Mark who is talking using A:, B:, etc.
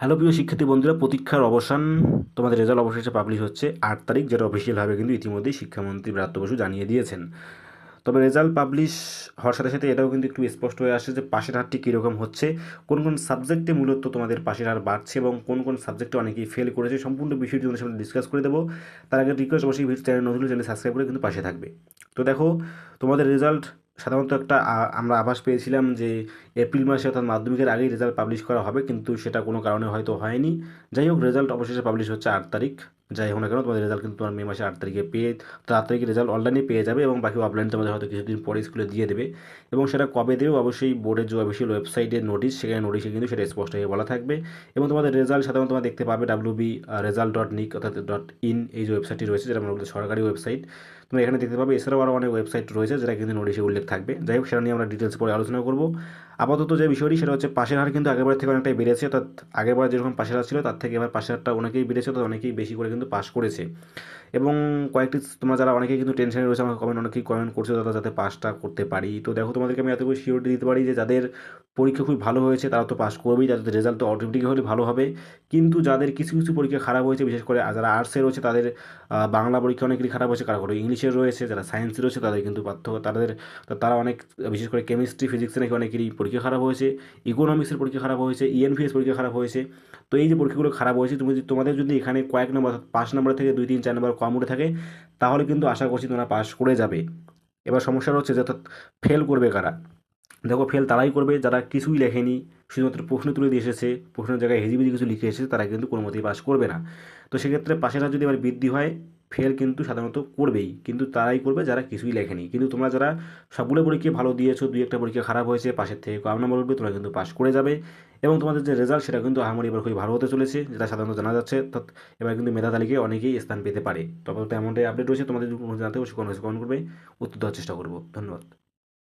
A: Hello প্রিয় শিক্ষার্থী বন্ধুরা, প্রতীক্ষার অবসান। তোমাদের রেজাল্ট অবশেষে পাবলিশ হচ্ছে আট তারিখ, যেটা অফিসিয়াল হবে কিন্তু ইতিমধ্যেই শিক্ষামন্ত্রী ব্রাত্য বসু জানিয়ে দিয়েছেন। তবে রেজাল্ট পাবলিশ হওয়ার সাথে সাথে এটাও কিন্তু একটু স্পষ্ট হয়ে আসছে যে পাশের হারটি কীরকম হচ্ছে, কোন কোন সাবজেক্টে মূলত তোমাদের পাশের হার বাড়ছে এবং কোন কোন সাবজেক্টে অনেকেই ফেল করেছে, সম্পূর্ণ বিষয়টি তোমাদের সামনে ডিসকাস করে দেবো। তার আগে রিকোয়েস্ট অবশ্যই ভিডিও চ্যানেল নতুন চ্যানেল সাবস্ক্রাইব করে কিন্তু পাশে থাকবে। তো দেখো, তোমাদের রেজাল্ট সাধারণত একটা আমরা আভাস পেয়েছিলাম যে এপ্রিল মাসে অর্থাৎ মাধ্যমিকের আগেই রেজাল্ট পাবলিশ করা হবে, কিন্তু সেটা কোনো কারণে হয়তো হয়নি। যাই হোক রেজাল্ট অবশেষে পাবলিশ হচ্ছে আট তারিখ। যাই হোক না কেন, তোমাদের রেজাল্ট কিন্তু তোমার মে মাসে আট তারিখে পেয়ে, তো আট তারিখে রেজাল্ট অনলাইনে পেয়ে যাবে এবং বাকি অফলাইন তোমাদের হয়তো কিছুদিন পরে স্কুলে দিয়ে দেবে। এবং সেটা কবে দেবে অবশ্যই বোর্ডের যে অফিসিয়াল ওয়েবসাইটের নোটিশ সেখানে নোটিশে কিন্তু সেটা স্পষ্ট হয়ে বলা থাকবে। এবং তোমাদের রেজাল্ট সাধারণত তোমরা দেখতে পাবে ডাব্লিউ বি রেজাল্ট ডট নিক অর্থাৎ. ডট ইন এই যে ওয়েবসাইটটি রয়েছে, যেটা আমাদের সরকারি ওয়েবসাইট তোমরা এখানে দেখতে পাবে, এছাড়াও আরও অনেক ওয়েবসাইট রয়েছে যেটা কিন্তু নোটিশে উল্লেখ থাকবে। যাই হোক, সেটা নিয়ে আমরা ডিটেলস পরে আলোচনা করব। আপাতত যে বিষয়টি, সেটা হচ্ছে পাশের হার কিন্তু আগেরবার থেকে অনেকটাই বেড়েছে, অর্থাৎ আগেরবার যেরকম পাশের হার ছিল, তার থেকে এবার পাশের হারটা অনেকেই বেড়েছে, অর্থাৎ অনেকেই বেশি করে কিন্তু পাস করেছে। এবং কয়েকটি তোমরা যারা অনেকেই কিন্তু টেনশনে রয়েছে, আমাকে কমেন্ট অনেকেই কমেন্ট করছে তারা যাতে পাসটা করতে পারি। তো দেখো, তোমাদেরকে আমি এতটুকু শিওরিটি দিতে পারি যে, যাদের পরীক্ষা খুব ভালো হয়েছে, তারা তো পাস করবেই তাদের রেজাল্ট তো অটোমেটিক হলে ভালো হবে। কিন্তু যাদের কিছু কিছু পরীক্ষা খারাপ হয়েছে, বিশেষ করে যারা আর্টসে রয়েছে, তাদের বাংলা পরীক্ষা অনেকেরই খারাপ হয়েছে, কারও কারও ইংলিশের রয়েছে, যারা সায়েন্সে রয়েছে, তাদের কিন্তু পার্থক্য, তাদের তারা অনেক, বিশেষ করে কেমিস্ট্রি ফিজিক্সে নাকি অনেকেরই পরীক্ষা খারাপ হয়েছে ইকোনমিক্সের পরীক্ষা খারাপ হয়েছে ইএনভিএস পরীক্ষা খারাপ হয়েছে। তো এই যে পরীক্ষাগুলো খারাপ হয়েছে, তুমি তোমাদের যদি এখানে কয়েক নম্বর পাঁচ নম্বর থেকে দুই, তিন, চার নম্বর কম উঠে থাকে, তাহলে কিন্তু আশা করছি তোমরা পাস করে যাবে। এবার সমস্যা হচ্ছে যে ফেল করবে কারা? দেখো ফেল তারাই করবে, যারা কিছুই লেখেনি, শুধুমাত্র প্রশ্ন তুলে দিয়ে এসেছে, প্রশ্নের জায়গায় হেজিবিজি কিছু লিখে এসেছে, তারা কিন্তু কোনো মতেই পাস করবে না। তো সেক্ষেত্রে পাশের যদি এবার বৃদ্ধি হয় ফেল কিন্তু সাধারণত করবেই। কিন্তু তারাই করবে যারা কিছুই লেখেনি। কিন্তু তোমরা যারা সবগুলো পরীক্ষা ভালো দিয়েছ, দুই একটা পরীক্ষা খারাপ হয়েছে, পাশের থেকে কম নম্বর উঠবে, তোমরা কিন্তু পাশ করে যাবে। এবং তোমাদের যে রেজাল্ট সেটা কিন্তু আহামরি এবার খুবই ভালো হতে চলেছে, যেটা সাধারণত জানা যাচ্ছে। এবার কিন্তু মেধা তালিকায় অনেকেই স্থান পেতে পারে। তবে এমনটাই আপডেট রয়েছে। তোমাদের জানতে অবশ্যই কমেন্ট করবে। উত্তর দেওয়ার চেষ্টা করব। ধন্যবাদ।